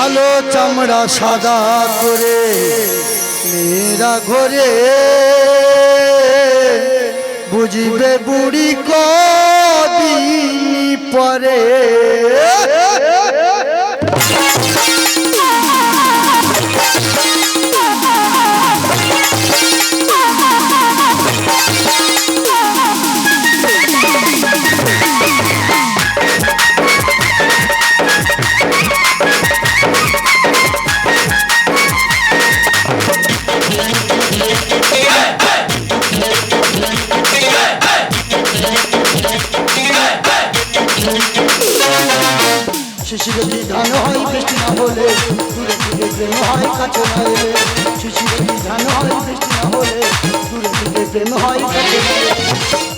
কালো চামড়া সাদা করে মেয়েরা ঘরে। বুঝবে বুড়ি কদিন পরে। শিশিরে কি ধান হয় বৃষ্টি না হলে দূরে থেকে প্রেম হয় কাছে না এলে শিশিরে কি ধান হয় বৃষ্টি না হলে দূরে থেকে প্রেম হয় কাছে না।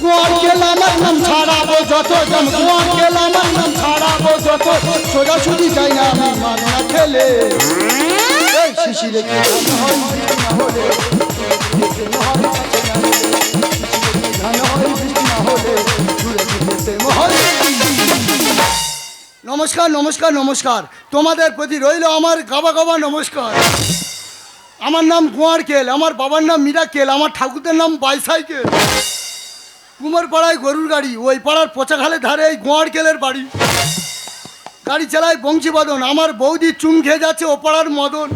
কুয়ার গেলাম নাম ছাড়াবো যত জন কুয়ার গেলাম নাম ছাড়াবো যত সোজাসুজি চাই না আমি মানা খেলে শিশিরে কি ধান হয় বৃষ্টি না হলে দূরে থেকে প্রেম হয় নমস্কার নমস্কার নমস্কার। তোমাদের প্রতি রইল আমার গাবা গাবা নমস্কার। আমার নাম কুয়ার কেল, আমার বাবার নাম মীরা কেল, আমার ঠাকুরদের নাম বাইসাইকেল কুমার পাড়ায় গরুর গাড়ি, ওই পাড়ার পচাখালের ধারে এই গোয়ার কেলের বাড়ি। গাড়ি চালায় বংশীবাদন আমার বৌদি চুম খেয়ে যাচ্ছে ও পাড়ার মদন।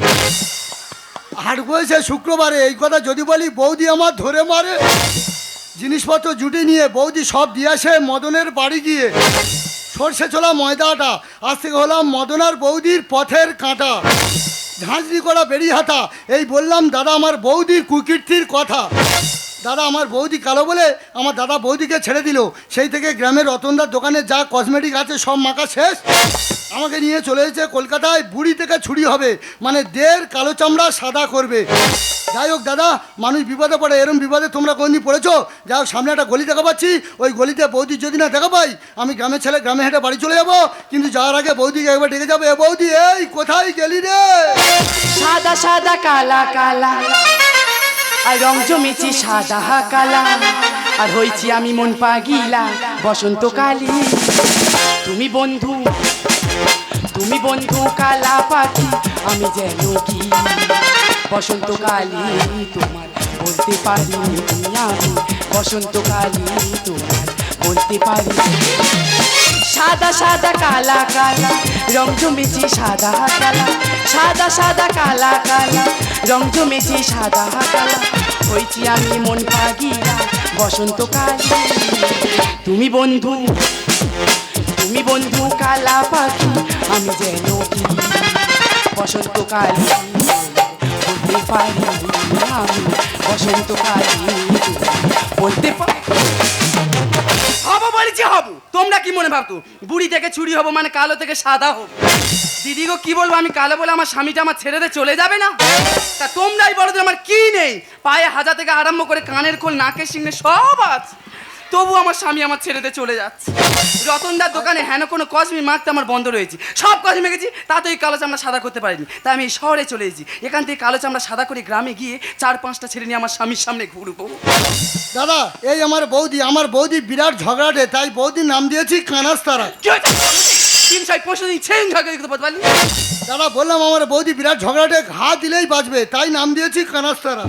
হাট বয়েছে শুক্রবারে, এই কথা যদি বলি বৌদি আমার ধরে মারে। জিনিসপত্র জুটি নিয়ে বৌদি সব দিয়ে আসে মদনের বাড়ি গিয়ে। সর্ষে ছোলা ময়দাটা আজ থেকে হলাম মদনার বৌদির পথের কাঁটা। ঝাঁঝরি করা বেরি হাতা। এই বললাম, দাদা, আমার বৌদির কুকীর্তির কথা। দাদা, আমার বৌদি কালো বলে আমার দাদা বৌদিকে ছেড়ে দিল। সেই থেকে গ্রামের রতনদার দোকানে যা কসমেটিক আছে সব মাখা শেষ। আমাকে নিয়ে চলে এসেছে কলকাতায়। বুড়ি থেকে ছুরি হবে। মানে দেড় কালো চামড়া সাদা করবে। যাই হোক দাদা, মানুষ বিপদে পড়ে, এরম বিপদে তোমরা কোনদিন পড়েছো? যাই হোক, সামনে একটা গলি দেখা পাচ্ছি, ওই গলিতে বৌদি যদি না দেখা পাই, আমি গ্রামের ছেলে, গ্রামে হেঁটে বাড়ি চলে যাব। কিন্তু যাওয়ার আগে বৌদিকে একবার ডেকে যাব। এ বৌদি, এই কোথায় গেলি রে? সাদা সাদা, কালা কালা। আর রং জমেছি সাদা, কালা। আর হয়েছি আমি মন পাগিলা বসন্তকালী তুমি বন্ধু তুমি বন্ধু কালা পাখি, আমি যেন কি? বসন্তকালী, তোমার বলতে পারি আমি। বসন্তকালী, তোমার বলতে পারি সাদা সাদা কালা কালা, রং জমেছি সাদা কালা। সাদা সাদা কালা কালা, রং জমেছি সাদা কালা। হয়েছি আমি মন পাগিলা বসন্তকালী। তুমি বন্ধু তুমি বন্ধু কালা পাখি, আমি যেন বসন্তকালী। পারি আমি বসন্তকালী বলতে পারি। হব বলেছি হব তোমরা কি মনে ভাবতো বুড়ি থেকে চুরি হব মানে কালো থেকে সাদা হব দিদি গো কি বলব আমি কালো বলে আমার স্বামীটা আমার ছেড়ে দিয়ে চলে যাবে না তা তোমরাই বলো আমার কি নেই পায়ে হাজা থেকে আরম্ভ করে কানের খোল নাকের সিংহে সব আছে তবু আমার স্বামী আমার ছেলেতে চলে যাচ্ছে। রতনদার দোকানে হেন কোনো কসমি মাখতে আমার বন্ধ রয়েছে। সব কসমি মেখেছি তাতে ওই কালো চামড়া সাদা করতে পারিনি। তাই আমি এই শহরে চলে এসেছি। এখান থেকে কালো চামড়া সাদা করে গ্রামে গিয়ে চার পাঁচটা ছেলে নিয়ে আমার স্বামীর সামনে ঘুরবো। দাদা এই আমার বৌদি আমার বৌদি বিরাট ঝগড়াটে তাই বৌদির নাম দিয়েছি কানাস্তারা কি হয়েছে? তিনশো দিন চেঞ্জ হয়ে গেছে বলতে পারলি দাদা বললাম আমার বৌদি বিরাট ঝগড়াটে ঘা দিলেই বাঁচবে তাই নাম দিয়েছি কানাস্তারা।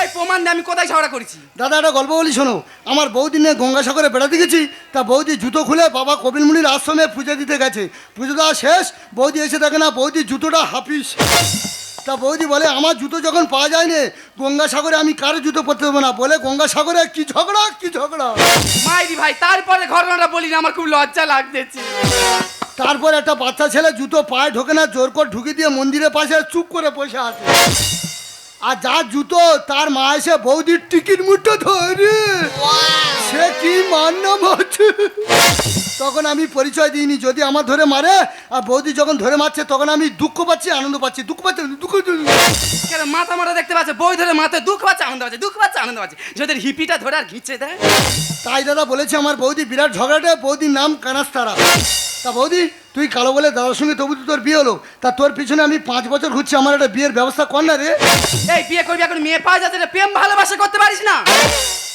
এই প্রমাণ দিয়ে আমি কোথায় ঝগড়া করেছি? দাদা একটা গল্প বলি শোনো। আমার বৌদি নিয়ে গঙ্গাসাগরে বেড়াতে গেছি তা বৌদি জুতো খুলে বাবা কপিলমুনির আশ্রমে পুজো দিতে গেছে। পুজো দেওয়া শেষ বৌদি এসে দেখে না বৌদি জুতোটা হাফিস। তা বৌদি বলে আমার জুতো যখন পাওয়া যায় না গঙ্গাসাগরে আমি কারও জুতো পরতে দেবো না। বলে গঙ্গাসাগরে কি ঝগড়া কি ঝগড়া? মাইরি ভাই তারপরে ঘটনাটা বলি না আমার খুব লজ্জা লাগতেছে। তারপর একটা বাচ্চা ছেলে জুতো পায়ে ঢোকে না জোর করে ঢুকে দিয়ে মন্দিরের পাশে চুপ করে বসে আছে। আর যার জুতো তার মা এসে বৌদির টিকিট মুঠো ধরে। সে কি মান্নাম হচ্ছে তখন আমি পরিচয় দিইনি যদি আমার ধরে মারে আর বৌদি যখন ধরে মারছে তখন আমি দুঃখ পাচ্ছি আনন্দ পাচ্ছি দুঃখ পাচ্ছি দুঃখ কেন মাথা মাথা দেখতে পাচ্ছে? বই ধরে মাথায় দুঃখ পাচ্ছে আনন্দ পাচ্ছে দুঃখ পাচ্ছে আনন্দ পাচ্ছে। যদি হিপিটা ধরে আর ঘিচে দেয়? তাই দাদা বলেছে আমার বৌদি বিরাট ঝগড়াটে বৌদির নাম কানাস্তারা। তা বৌদি, তুই কালো বলে দাদার সঙ্গে তবু তোর বিয়ে হলো। তা তোর পিছনে আমি পাঁচ বছর ঘুরছি, আমার একটা বিয়ের ব্যবস্থা কর না রে। এই বিয়ে করবি, এখন মেয়ে পাওয়া যাচ্ছে প্রেম ভালোবাসা করতে পারিস না।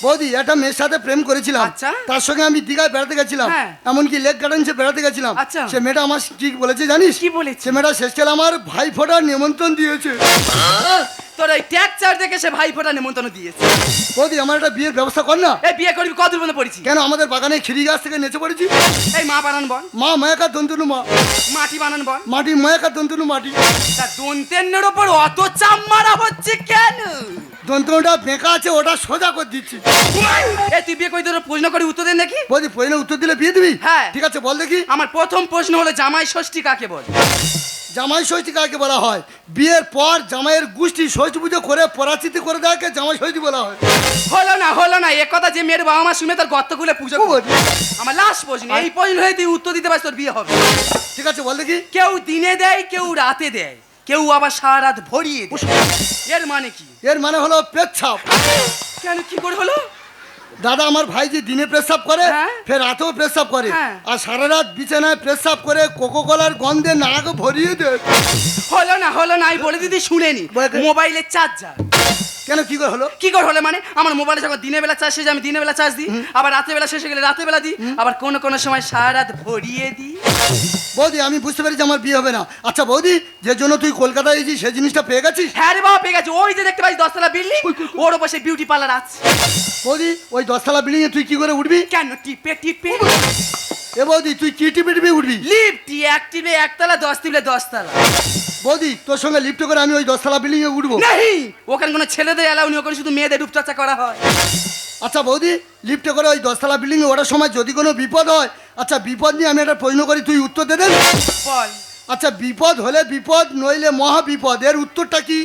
বৌদি একটা মেয়ের সাথে প্রেম করেছিলাম। আচ্ছা। তার সঙ্গে আমি দীঘায় বেড়াতে গেছিলাম। হ্যাঁ। এমনকি লেক গার্ডেন্সে বেড়াতে গেছিলাম। আচ্ছা। সে মেয়েটা আমার কি বলেছে জানিস? কি বলেছে? সে মেয়েটা শেষকালে আমার ভাই ফোটার নিমন্ত্রণ দিয়েছে। তোর ওই ট্যাগ চার দেখে সে ভাই ফোটা নিমন্ত্রণ দিয়েছে। বৌদি আমার একটা বিয়ের ব্যবস্থা কর না। এই বিয়ে করবি কত মনে পড়েছি। কেন আমাদের বাগানে খিরি গাছ থেকে নেচে পড়েছি? এই মা বানান বল। মা দন্তনু মা। মাটি বানান বল। মাটি মায়াকার দন্তনু মাটি। তা দন্তেন্নের ওপর অত চাপ মারা হচ্ছে কেন? দন্তনুটা বেঁকা আছে ওটা সোজা করে দিচ্ছি। তুই বিয়ে করে তোর প্রশ্ন করে উত্তর দেন নাকি? বৌদি পয়লা উত্তর দিলে বিয়ে দিবি? হ্যাঁ। ঠিক আছে বল দেখি। আমার প্রথম প্রশ্ন হলো জামাই ষষ্ঠী কাকে বল? জামাই ষষ্ঠী কাকে বলা হয়? বিয়ের পর জামাইয়ের গোষ্ঠী ষষ্ঠী পুজো করে পরাচিতি করে দেওয়াকে জামাই ষষ্ঠী বলা হয়। হলো না হলো না এ কথা যে মেয়ের বাবা মা শুনে তার গর্ত খুলে পুজো। আমার লাস্ট প্রশ্ন এই প্রশ্ন হয়ে তুই উত্তর দিতে পারিস তোর বিয়ে হবে। ঠিক আছে বল দেখি। কেউ দিনে দেয় কেউ রাতে দেয়। কেউ আবার সারা রাত ভরিয়ে দেয়। এর মানে কি? এর মানে হলো পেচ্ছাপ। কেন কি করে হলো? দাদা আমার ভাই যে দিনে প্রস্রাব করে হ্যাঁ। ফের রাতেও প্রস্রাব করে। হ্যাঁ। আর সারা রাত বিছানায় প্রস্রাব করে কোকো কলার গন্ধে নাক ভরিয়ে দেয়। হলো না হলো নাই আমি বলে দিদি শুনেনি। বলে- মোবাইলের চার্জার কেন কি করে হলো? কি করে হলো মানে? আমার মোবাইলে যখন দিনের বেলা চার্জ শেষ আমি দিনের বেলা চার্জ দিই আবার রাতের বেলা শেষ গেলে রাতের বেলা দিই আবার কোনো কোনো সময় সারা রাত ভরিয়ে দিই। বৌদি আমি বুঝতে পেরেছি আমার বিয়ে হবে না। আচ্ছা বৌদি যে জন্য তুই কলকাতায় এসেছিস সেই জিনিসটা পেয়ে গেছিস? হ্যাঁ রে বাবা পেয়ে গেছে। ওই যে দেখতে পাচ্ছি দশতলা বিল্ডিং ওর ওপর সেই বিউটি পার্লার আছে। বৌদি ওই দশতলা বিল্ডিং এ তুই কি করে উঠবি? কেন টিপে টিপে? এ বৌদি তুই কি টিপে টিপে উঠবি? লিফট এক টিপে একতলা দশ টিপলে দশতলা। বৌদি তোর সঙ্গে লিফ্ট করে আমি ওই দশতলা বিল্ডিং এ উঠবো। নেই ওখানে কোনো ছেলেদের এলাও নেই ওখানে শুধু মেয়েদের রূপচর্চা করা হয়। আচ্ছা বৌদি লিফটে করে ওই দশতলা বিল্ডিং এ ওঠার সময় যদি কোনো বিপদ হয় আচ্ছা বিপদ নিয়ে আমি একটা প্রশ্ন করি তুই উত্তর দে দেন। বল। আচ্ছা বিপদ হলে বিপদ নইলে মহা বিপদ এর উত্তরটা কি?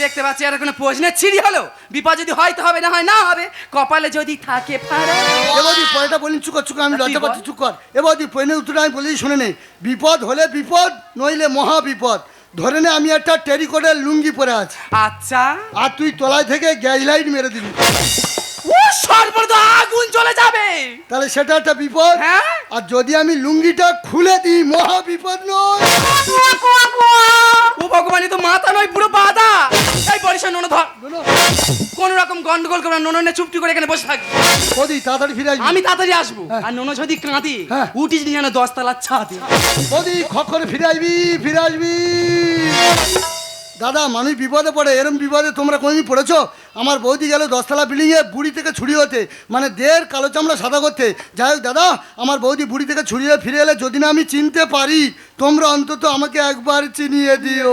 দেখতে পাচ্ছি আর কোনো প্রশ্নের ছিড়ি হলো? বিপদ যদি হয় তো হবে না হয় না হবে। কপালে যদি থাকে ফাড়া। এ বৌদি পরেটা বলিন চুকর চুকর আমি তুই লজ্জা বল। পাচ্ছি চুপ কর। এ বৌদি পয়েনের উত্তরটা আমি বলেই শুনে নে বিপদ হলে বিপদ নইলে মহা বিপদ ধরে নে আমি একটা টেরিকোটের লুঙ্গি পরে আছি। আচ্ছা। আর তুই তলায় থেকে গ্যাস লাইট মেরে দিবি। ও সর্বত আগুন চলে যাবে। তাহলে সেটা একটা বিপদ। হ্যাঁ? আর যদি আমি লুঙ্গিটা খুলে দিই মহা বিপদ নয়। ও ভগবান তো মাথা নয় পুরো বাধা। এই বরিশাল নোনো ধর। কোন রকম গন্ডগোল করবে নোনো নে চুপটি করে এখানে বসে থাকবি। বৌদি তাড়াতাড়ি ফিরে আসবি। আমি তাড়াতাড়ি আসব। হ্যাঁ। আর নোনো যদি কাঁদে হ্যাঁ। উঠিস নি যেন দশতলার ছাদে। খক করে ফিরে আসবি ফিরে আসবি। দাদা, মানুষ বিপদে পড়ে, এরম বিপদে তোমরা কোনোদিন পড়েছ আমার বৌদি গেল দশতলা বিল্ডিংয়ে বুড়ি থেকে ছুরি হতে মানে দেড় কালো চামড়া সাদা করতে যাই হোক দাদা, আমার বৌদি বুড়ি থেকে ছুরিয়ে ফিরে এলে যদি না আমি চিনতে পারি, তোমরা অন্তত আমাকে একবার চিনিয়ে দিও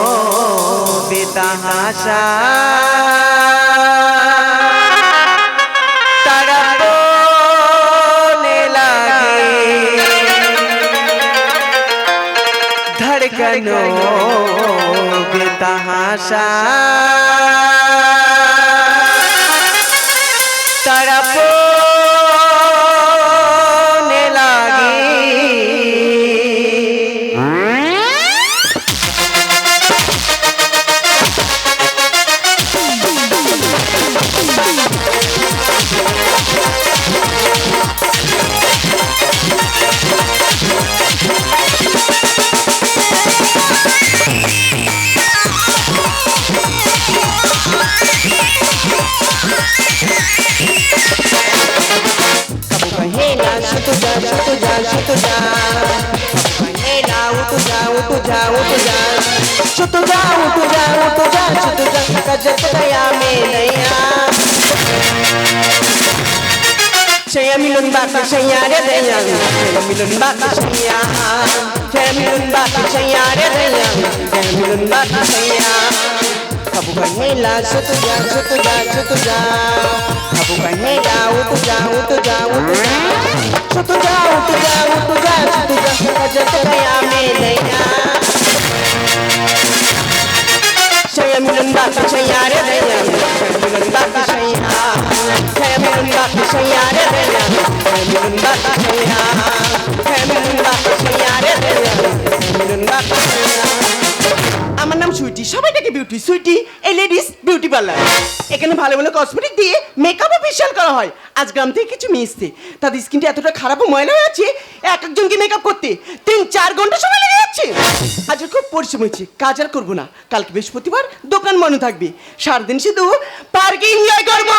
হাসা তারা লাগে। ধড়কনো বেতাহাসা। सुत जा कजत गया में नैया Saya milun baki saya re dayang Saya milun baki saya Saya milun baki saya re dayang Saya milun baki saya Kabukan hela sutu ja sutu ja sutu ja Kabukan hela utu ja utu ja utu ja Sutu ja utu ja utu ja sutu ja Kaja kaya me dayang আমার নাম সুইটি। সবাই থেকে beauty Sweety, এই ladies beauty parlour এখানে ভালো ভালো cosmetic দিয়ে makeup facial করা হয়। আজ গ্রাম থেকে কিছু মিশতে তাদের স্কিনটা এতটা খারাপ ময়লা হয়ে আছে, এক একজনকে মেকআপ করতে। তিন চার ঘণ্টা সময় লেগে। যাচ্ছে? আজ খুব পরিশ্রম হয়েছে, কাজ আর করব না। কালকে বৃহস্পতিবার দোকান বন্ধ থাকবে। সারাদিন শুধু পার্কে এনজয় করব।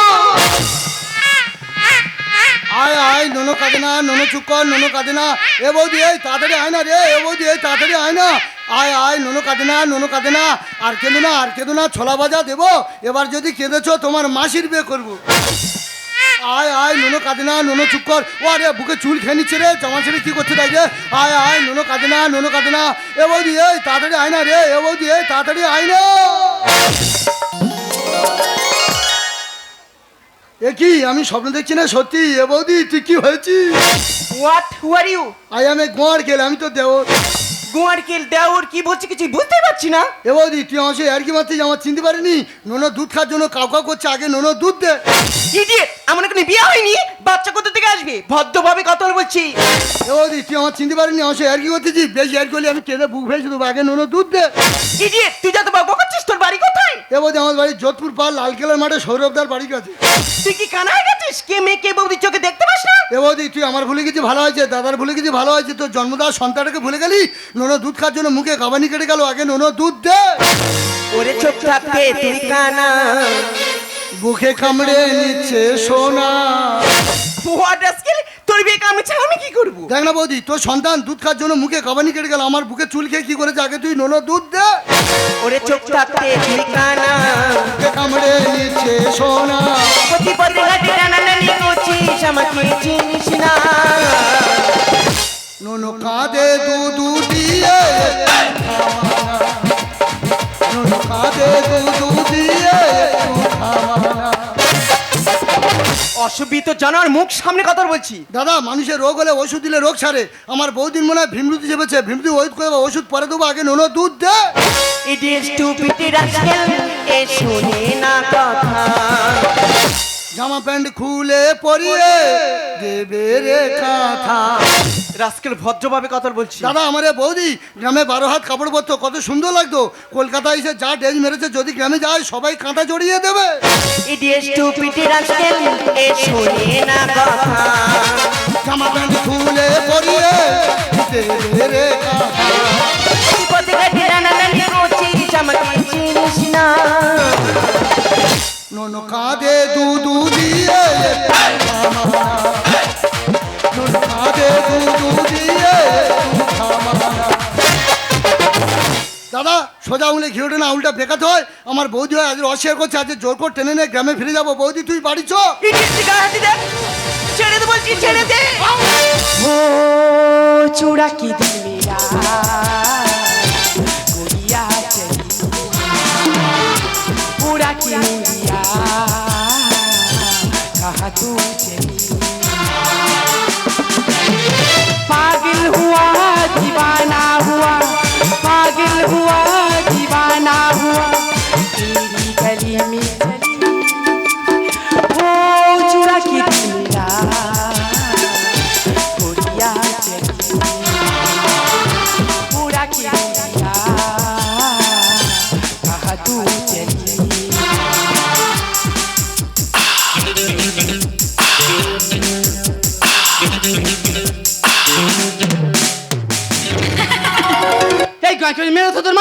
আয় আয় নোনো কাঁদে না নোনো চুপ কর নোনো কাঁদে না। এ বৌদি, এই তাড়াতাড়ি আয় না রে, এ বৌদি, এই তাড়াতাড়ি আয় না। আয় আয় নোনো কাঁদে না নোনো কাঁদে না। আর কেঁদো না, আর কেঁদো না, ছোলা ভাজা দেবো। এবার যদি কেঁদেছো, তোমার মাসির বিয়ে করব। আয় আয় নোনো কাঁদে না নোনো চুপ কর। ও আরে বুকে চুল খেয়ে নিচ্ছে রে জামা ছেড়ে কি করতে থাকে আয় আয় নোনো কাঁদে না নোনো কাঁদে না এ বৌদি এই তাড়াতাড়ি আয় না রে এ বৌদি এই তাড়াতাড়ি আয় না। এ কি আমি স্বপ্ন দেখছি না সত্যি? এ বৌদি তুই কি হয়েছিস? What who are you I আমি গোয়ার গেলে আমি তো দেও গোয়ার কেল দেওর কি বলছি কিছু বুঝতে পারছি না। এ বৌদি তুই আমার সে আর কি মারছিস? আমার চিনতে পারিনি। নোনো দুধ খাওয়ার জন্য কাউ কাউ করছে আগে নোনো দুধ দে। ইডিয়েট আমার এখানে বিয়ে হয়নি? বাচ্চা কোথা থেকে আসবে? ভদ্রভাবে কথা বলছি। এ বৌদি তুই আমার চিনতে পারিনি আমার সে আর কি করতেছিস? বেশি আর করলে আমি কেঁদে বুক ভেসে দেবো আগে নোনো দুধ দে। ইডিয়েট তুই যা যত বাবা করছিস তোর বাড়ি কোথায়? এ বৌদি আমার বাড়ি যোধপুর পাল লালকেলার মাঠে সৌরভদার বাড়ি কাছে। তুই কি কানা হয়ে গেছিস? কে মেয়ে কে বৌদির চোখে দেখতে পাস না? এ বৌদি তুই আমার ভুলে গেছি ভালো হয়েছে দাদার ভুলে গেছি ভালো হয়েছে তোর জন্মদার সন্তানটাকে ভুলে গেলি? নোনো দুধ খাওয়ার জন্য মুখে গাবানি কেটে গেল আগে নোনো দুধ দে। ওরে চোখ থাকতে তুই কানা। বুকে কামড়ে নিচ্ছে সোনা। হোয়াট আজকাল তোর বিয়ে কামে ছাড়া আমি কি করব? দেখ না বৌদি তোর সন্তান দুধ খাওয়ার জন্য মুখে গাবানি কেটে গেল আমার বুকে চুল খেয়ে কি করেছে? আগে তুই নোনো দুধ দে। ওরে চোখ থাকতে তুই কানা বুকে কামড়ে নিচ্ছে সোনা। পতি পতি ঘাটে টানাটানি করছিস আমাকে চিনিস না। নোনো কাঁদে দুধু দিয়ে। অসুবিধ জানার মুখ সামনে কথা বলছি। দাদা মানুষের রোগ হলে ওষুধ দিলে রোগ সারে আমার বৌদিন মনে হয় ভীমরুতি চেপেছে। ভীমরুতি ওষুধ করে ওষুধ পরে দেবো আগে নোনো দুধ দে। ইট ইজ এ শুনে না কথা। জামা প্যান্ট খুলে পরিয়ে দেবে রে কাঁথা। রাস্কেল ভদ্রভাবে কথা বলছি দাদা আমার বৌদি গ্রামে বারো হাত কাপড় পরতো কত সুন্দর লাগতো কলকাতায় এসে যা ডেজ মেরেছে যদি গ্রামে যায় সবাই কাঁথা জড়িয়ে দেবে জামা প্যান্ট খুলে পরিয়ে রে নোনো কাঁদে দুধু দিয়ে দাদা সোজা উনি ঘিরোটে না উল্টা বেকাতে হয়। আমার বৌদি হয় আজ অস্বীকার করছে আজ জোর করে টেনে নে গ্রামে ফিরে যাব। বৌদি তুই বাড়ি চূড়া কাহা তু চলি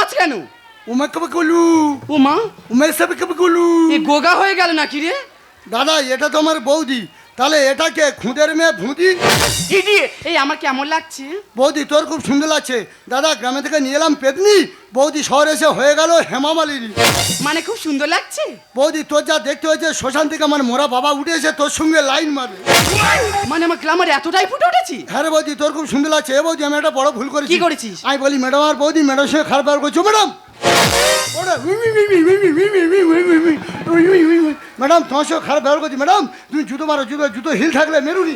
মাছ কেন? উমা কবে কলু উমা? মা উমে সবে কবে কলু এ গোগা হয়ে গেল নাকি রে? দাদা এটা তো আমার বৌদি। তাহলে এটাকে খুঁদের মেয়ে ভুঁদি দিদি এই আমার কেমন লাগছে বৌদি তোর খুব সুন্দর লাগছে দাদা গ্রামে থেকে নিয়ে এলাম পেতনি বৌদি শহরে এসে হয়ে গেল হেমামালিনী মানে খুব সুন্দর লাগছে বৌদি তোর যা দেখতে হয়েছে শ্মশান থেকে আমার মোরা বাবা উঠে এসে তোর সঙ্গে লাইন মারবে মানে আমার গ্লামার এতটাই ফুটে উঠেছি হ্যাঁ রে বৌদি তোর খুব সুন্দর লাগছে এ বৌদি আমি একটা বড় ভুল করেছি কি করেছিস? আমি বলি ম্যাডাম আর বৌদি ম্যাডাম সঙ্গে খারাপ ব্যবহার করছ ম্যাডাম ওরা ম্যাডাম তোমার সঙ্গে খারাপ ব্যবহার করছি। ম্যাডাম তুমি জুতো মারো জুতো জুতো হিল থাকলে মেরুনি।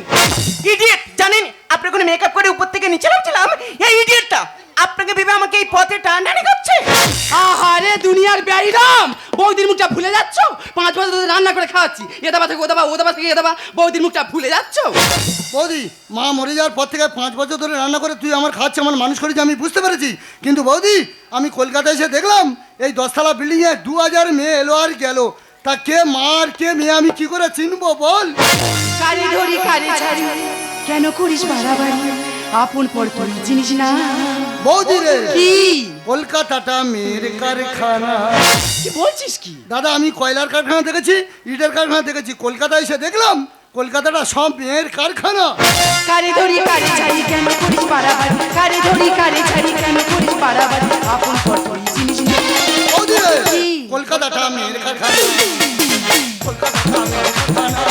ইডিয়েট জানেন? আপনি কোনো মেকআপ করে উপর থেকে নিচে নামছিলাম? এই ইডিয়েটটা আপনাকে ভেবে আমাকে এই পথে টানানি করছে? আহারে দুনিয়ার ব্যারিরাম! বৌদির মুখটা ভুলে যাচ্ছ? পাঁচ বছর ধরে রান্না করে খাওয়াচ্ছি। এ দাবা থেকে ও দাবা ও দাবা থেকে এ দাবা। বৌদির মুখটা ভুলে যাচ্ছ? বৌদি মা মরে যাওয়ার পর থেকে পাঁচ বছর ধরে রান্না করে তুই আমার খাচ্ছে আমার মানুষ করেছি আমি বুঝতে পেরেছি। কিন্তু বৌদি আমি কলকাতায় এসে দেখলাম এই দশতলা বিল্ডিংয়ে দু হাজার মেয়ে এলো আর গেলো। তা কে মা আর কে মেয়ে আমি কি করে চিনবো বল? কারে ধরি কারে ছাড়ি কেন করিস বাড়াবাড়ি? আপন পর তুই চিনিস না। বৌদি রে কি? কলকাতাটা মেয়ের কারখানা। কি বলছিস কি? দাদা আমি কয়লার কারখানা দেখেছি ইটের কারখানা দেখেছি কলকাতায় এসে দেখলাম কলকাতাটা সব মেয়ের কারখানা। কারে ধরি কারে ছাড়ি কেন করিস বাড়াবাড়ি? কারে ধরি কারে ছাড়ি কেন করিস বাড়াবাড়ি? আপন পর তুই চিনিস না। বৌদি রে? কলকাতাটা মেয়ের কারখানা কলকাতাটা মেয়ের কারখানা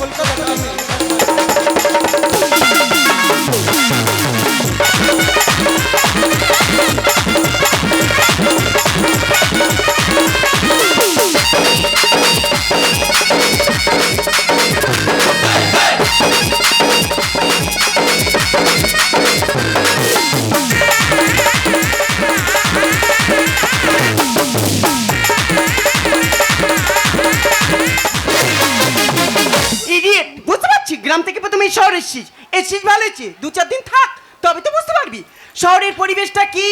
কলকাতাটা মেয়ের কারখানা। এসেছিস এসেছিস ভালো হয়েছে দু চার দিন থাক তবে তো বুঝতে পারবি। শহরের পরিবেশটা কি?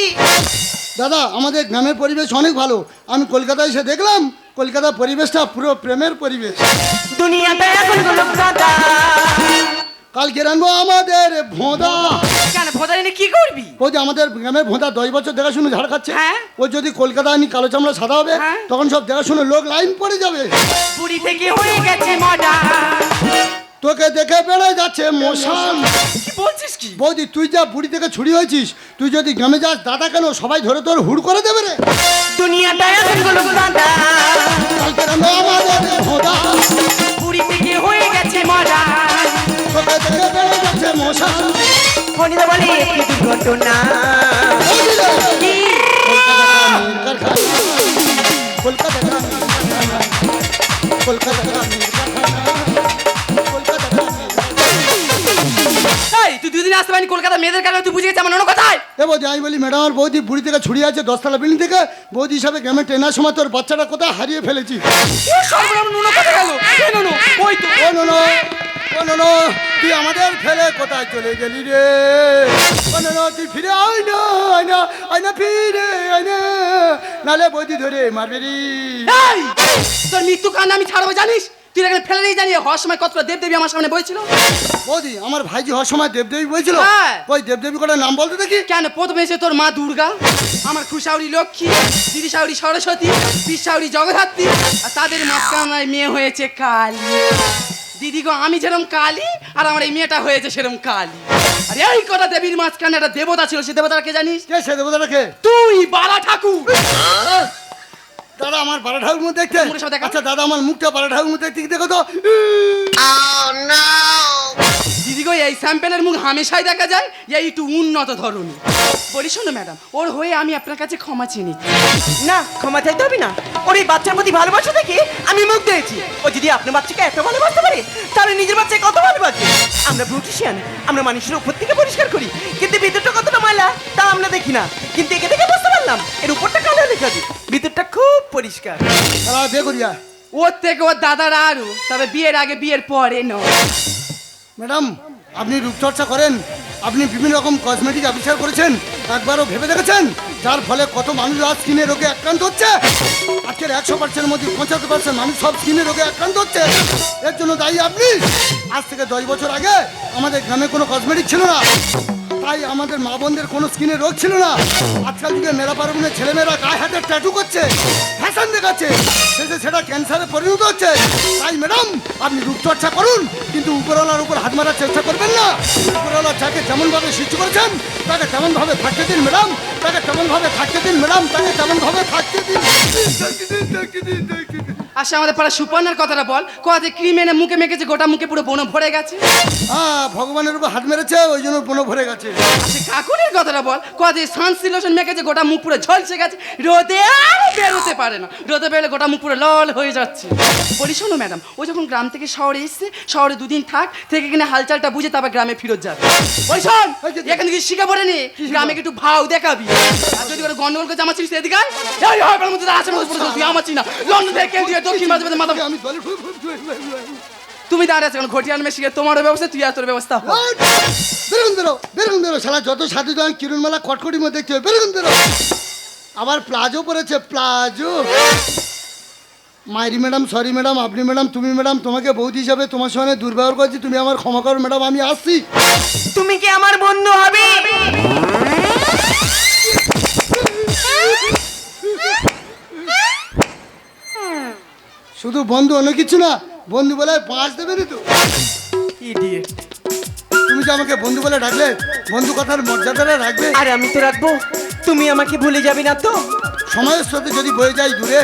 দাদা আমাদের গ্রামের পরিবেশ অনেক ভালো। আমি কলকাতায় এসে দেখলাম কলকাতার পরিবেশটা পুরো প্রেমের পরিবেশ। দুনিয়াটা এখন কাদা কালকে রানবো আমাদের ভোঁদা। কেন ভোদা এনে কি করবি? ও যে আমাদের গ্রামের ভোঁদা দশ বছর দেখাশুনো ঝাড় খাচ্ছে। হ্যাঁ। ও যদি কলকাতা আনি কালো চামড়া সাদা হবে হ্যাঁ। তখন সব দেখাশুনো লোক লাইন পড়ে যাবে। পুরী থেকে হয়ে গেছে মজা। তোকে দেখে বেড়ে যাচ্ছে মশান কি বলছিস কি? বৌদি তুই যা বুড়ি থেকে ছুরি হয়েছিস তুই যদি গ্রামে যাস দাদা কেন সবাই ধরে তোর হুড় করে দেবে রে? দুনিয়াটা এখন হলো কালকে আমাদের ভোঁদা। পুরী থেকে হয়ে গেছে মজা। তোকে দেখে বেড়ে যাচ্ছে মশান বলে একটি দুর্ঘটনা। কি? কলকাতা কলকাতা কলকাতা তুই দুদিন আসতে পারিনি কলকাতা মেয়েদের কারণে তুই বুঝে গেছিস আমার অন্য কথায়? এ বৌদি আমি বলি ম্যাডাম আমার বৌদি বুড়ি থেকে ছুরি আছে দশতলা বিল্ডিং থেকে। বৌদি হিসাবে গ্রামে ট্রেনার সময় তোর বাচ্চাটা কোথায় হারিয়ে ফেলেছি? সর্বনাম নুনো কথা গেল? এ নুনো ওই তো। ও নোনো ও নোনো তুই আমাদের ফেলে কোথায় চলে গেলি রে? ও নোনো তুই ফিরে আয় না আয় না আয় না ফিরে আয় না। নালে বৌদি ধরে মারবে রে। তোর মৃত্যু কান্না আমি ছাড়বো জানিস? তুই এখানে ফেলে দিয়ে জানিয়ে হওয়ার সময় কতটা দেবদেবী আমার সামনে বইছিল? বৌদি আমার ভাইজি হওয়ার সময় দেবদেবী বলছিল হ্যাঁ। ওই দেবদেবী কটার নাম বলতে দেখি? কেন? প্রথমে এসে তোর মা দুর্গা আমার খুশাউরি লক্ষ্মী দিদি সাউরি সরস্বতী পিসাউরি জগদ্ধাত্রী আর তাদের মাঝখানায় মেয়ে হয়েছে কালী। দিদি গো আমি যেরকম কালী আর আমার এই মেয়েটা হয়েছে সেরকম কালী। আর এই কটা দেবীর মাঝখানে একটা দেবতা ছিল সে দেবতার কে জানিস? কে সে দেবতা তুই বালা ঠাকুর। দাদা আমার বারো ঠাকুর মধ্যে দেখতে। আচ্ছা দাদা আমার মুখটা বারো ঠাকুর মধ্যে দেখতে দেখো তো? দিদি গো এই স্যাম্পেলের মুখ হামেশাই দেখা যায় এই একটু উন্নত ধরনের। বলি শোনো ম্যাডাম ওর হয়ে আমি আপনার কাছে ক্ষমা নিচ্ছি। না ক্ষমা চাইতে হবে না। ওর এই বাচ্চার প্রতি ভালোবাসা দেখে আমি মুখ দিয়েছি। ও যদি আপনার বাচ্চাকে এত ভালোবাসতে পারে তাহলে নিজের বাচ্চাকে কত ভালোবাসবে? আমরা বিউটিশিয়ান আমরা মানুষের উপর থেকে পরিষ্কার করি। কিন্তু ভিতরটা কতটা ময়লা তা আমরা দেখি না। কিন্তু একে দেখে বুঝতে পারলাম এর উপরটা কালো লেখা আছে। ভিতরটা খুব পরিষ্কার। বিয়ে ওর থেকে ওর দাদারা আরও তবে বিয়ের আগে বিয়ের পরে নয়। ম্যাডাম আপনি রূপচর্চা করেন আপনি বিভিন্ন রকম কসমেটিক আবিষ্কার করেছেন একবারও ভেবে দেখেছেন? যার ফলে কত মানুষ আজ স্কিনের রোগে আক্রান্ত হচ্ছে? আজকের একশো পার্সেন্টের মধ্যে পঁচাত্তর পার্সেন্ট মানুষ সব স্কিনের রোগে আক্রান্ত হচ্ছে। এর জন্য দায়ী আপনি? আজ থেকে দশ বছর আগে আমাদের গ্রামে কোনো কসমেটিক ছিল না। তাই আমাদের মা বোনদের কোনো স্কিনে রোগ ছিল না। আজকাল যুগে মেলা পার্বণের ছেলেমেয়েরা গায়ে হাতে ট্যাটু করছে ফ্যাশন দেখাচ্ছে, শেষে সেটা ক্যান্সারে পরিণত হচ্ছে। তাই ম্যাডাম আপনি রূপচর্চা করুন, কিন্তু উপরওয়ালার উপর হাত মারার চেষ্টা করবেন না। উপরওয়ালা যাকে যেমনভাবে সৃষ্টি করেছেন, তাকে তেমনভাবে থাকতে দিন ম্যাডাম তাকে তেমনভাবে থাকতে দিন? ম্যাডাম তাকে তেমনভাবে থাকতে দিন। আসে আমাদের পাড়া সুপর্ণার কথাটা বল। কথা ক্রিম এনে মুখে মেখেছে গোটা মুখে পুরো বনো ভরে গেছে? হ্যাঁ ভগবানের উপর হাত মেরেছে ওই জন্য বনো ভরে গেছে। আসে কাকুরের কথাটা বল। কথা সানসি লোশন মেখেছে গোটা মুখ পুরো ঝলসে গেছে। রোদে আর বেরোতে পারে না। রোদে বেরোলে গোটা মুখ পুরো লাল হয়ে যাচ্ছে। বলি শোনো ম্যাডাম ও যখন গ্রাম থেকে শহরে এসছে শহরে দুদিন থাক থেকে কিনে হালচালটা বুঝে তারপর গ্রামে ফিরত যাবে। ওই শোন এখান থেকে শিখে পড়ে নি। গ্রামে একটু ভাও দেখাবি। আর যদি করে গন্ডগোল করে জামাচ্ছিস এদিকে এই হয় বলার মধ্যে আছে মধ্যে পড়ে তুই আমাচ্ছি না। লন্ডন থেকে কেউ দিয়ে দক্ষিণ মাঝে মাঝে মাথা আমি। তুমি দাঁড়িয়ে আছো তোমারও ব্যবস্থা তুই আর তোর ব্যবস্থা হোক। বেরো বেরোন বেরো। শালা যত সাধু জন কিরণমালা কটকটির মধ্যে দেখতে হবে। বেরোন বেরো। আবার প্লাজো পরেছে প্লাজো। মাইরি ম্যাডাম সরি ম্যাডাম আপনি ম্যাডাম তুমি ম্যাডাম তোমাকে বৌদি হিসাবে তোমার সঙ্গে দুর্ব্যবহার করছি তুমি আমার ক্ষমা করো ম্যাডাম আমি আসছি। তুমি কি আমার বন্ধু হবে? শুধু বন্ধু অন্য কিছু না বন্ধু বলে পাঁচ দেবে না তো। ইডিয়েট তুমি যে আমাকে বন্ধু বলে ডাকলে বন্ধু কথার মর্যাদাটা রাখবে। আর আমি তো রাখব। তুমি আমাকে ভুলে যাবে না তো। সময়ের সাথে যদি বয়ে যাই দূরে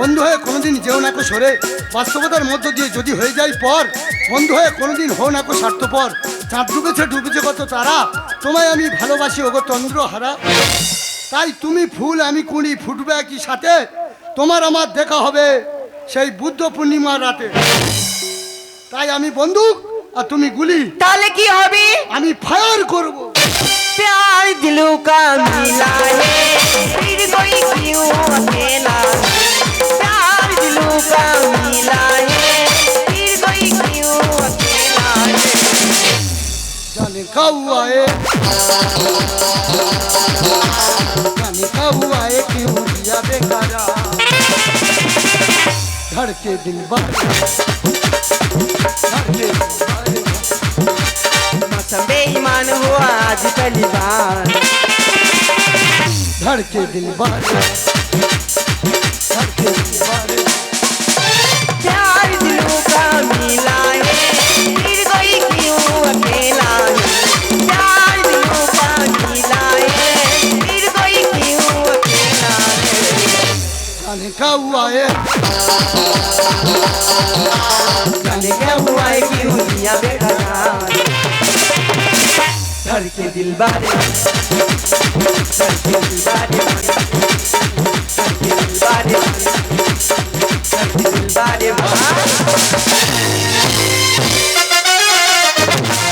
বন্ধু হয়ে কোনোদিন যেও না কো সরে। বাস্তবতার মধ্য দিয়ে যদি হয়ে যায় পর বন্ধু হয়ে কোনোদিন হো না কো স্বার্থপর। চাঁদ ডুবেছে ডুবেছে কত তারা। তোমায় আমি ভালোবাসি ওগো তন্দ্র হারা। তাই তুমি ফুল আমি কুড়ি ফুটবে একই সাথে। তোমার আমার দেখা হবে। সেই বুদ্ধ পূর্ণিমার রাতে। তাই আমি বন্দুক আর তুমি গুলি। তাহলে কি হবে? আমি ফায়ার করব। প্যার দিলো কা মিলা হে ফির কোই কিউ হেলা প্যার দিলো কা মিলা হে ফির কোই কিউ হেলা জানে কাউয়ায়ে জানে কাউয়া কিউ দিয়া বেকারা। धड़के दिल मौसम बेईमान हुआ आज पहली बार। धड़के दिल धड़के दिल है। क्या हुआ है कि दुनिया घर के दिल बारे घर के दिल बारे घर के दिल बारे घर के दिल बारे